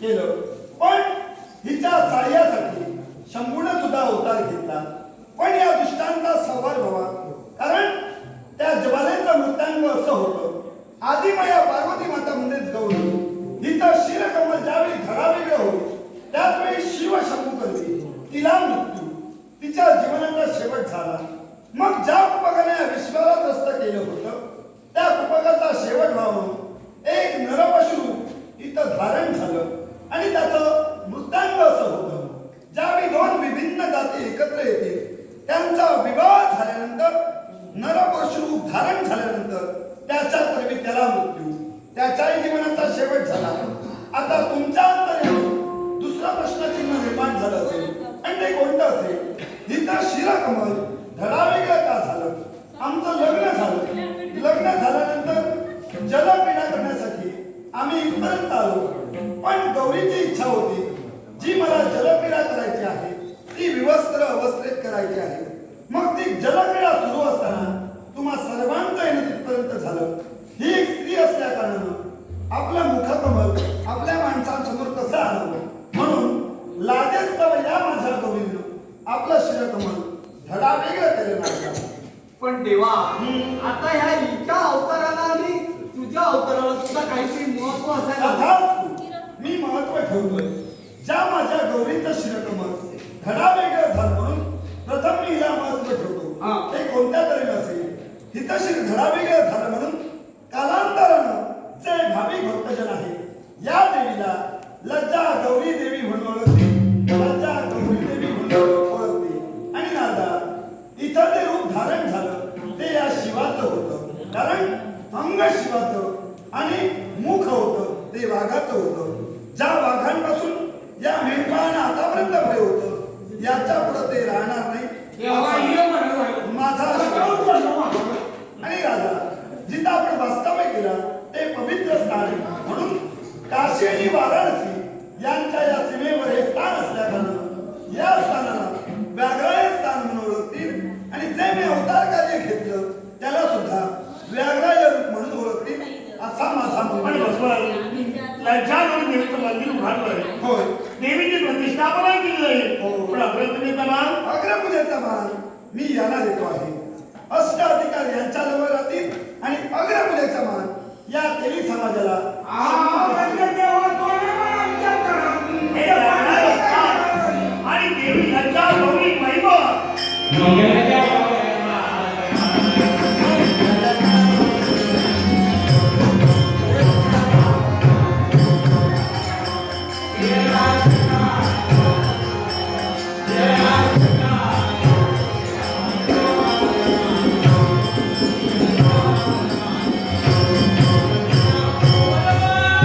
केलं. पण हिच्या साह्यासाठी शंभूने सुद्धा अवतार घेतला. पण या दुष्टांचा संवाद व्हावा. कारण त्या ज्वालेचं मृत्यांग असं होतं. आधी माया पार्वती माता म्हणजेच गौरी. हिचं शिरकमल ज्यावेळी धडावेगळं होईल त्याच वेळी शिव शंभू करते. तिला मृत्यू. तिच्या जीवनाचा शेवट झाला. मग ज्या कुपकाने या विश्वाला त्रस्त केलं होतं त्या कुपकाचा शेवट व्हावं एक नरपशु इथं धारण झालं आणि त्याचं वृत्तांत असं होतं. ज्यावेळी दोन विभिन्न जाती एकत्र येतील त्यांचा विवाह झाल्यानंतर नरपशु धारण झाल्यानंतर त्याच्या पूर्वी त्याला मृत्यू त्याच्याही जीवनाचा शेवट झाला. आता तुमच्या अंतर्यामी दुसरा प्रश्नचिन्ह निर्माण झालं असेल आणि ते कोणतं असेल? हिचं धडा वेगळं का झालं? आमचं लग्न झालं. लग्न झाल्यानंतर जलक्रीडा करण्यासाठी आम्ही इथपर्यंत आलो. गौरीची इच्छा होती. जी मला जलक्रीडा करायची आहे ती विवस्त्र अवस्थेत करायची आहे. मग ती जलक्रीडा सुरू असताना तुम्हा सर्वांचं येणं तिथपर्यंत झालं. ही एक स्त्री असल्या कारणानं आपलं मुखकमल आपल्या माणसांसमोर कसं आणावं म्हणून लाजेस्तव या माझ्या गौरीनं आपलं शिरकमल धडा वेगळं केलं नाही पण देवा. आता ह्या हिच्या अवताराला आणि तुझ्या अवताराला सुद्धा काहीतरी महत्त्व असायला ठेवतोय. ज्या माझ्या गौरीचं शिरकमल धडा वेगळं झालं म्हणून प्रथम मी हिला महत्त्व ठेवतो. हा. ते कोणत्या तरी असेल? हिचं शिर धडा वेगळं झालं म्हणून कालांतरानं जे भाविक भक्तजन आहे या देवीला लज्जा गौरी देवी म्हणून ओळखते. लज्जा गौरी देवी म्हणून ओळखते. आणि नारदा इथं जे रूप धारण झालं ते या शिवाचं होतं. कारण अंग शिवाचं आणि मुख होतं ते वाघाचं होतं. ज्या वाघांपासून या मेंढपाळांना आतापर्यंत प्रेम होतं याच्यापुढे ते राहणार नाही. माझा. आणि राजा जिथं आपण वास्तव्य केलं ते पवित्र स्थान आहे म्हणून काशी आणि वाराणसी यांच्या या सीमेवर हे स्थान असल्या या स्थानाला देवीची प्रतिष्ठापना केली हो. अग्रपूजेचा अग्रपूजेचा मी देतो आहे. अष्ट अधिकार यांच्या जवळ राहतील आणि अग्रपूजेचा मान या तेली समाजाला आणि देवी यांच्या महिमा.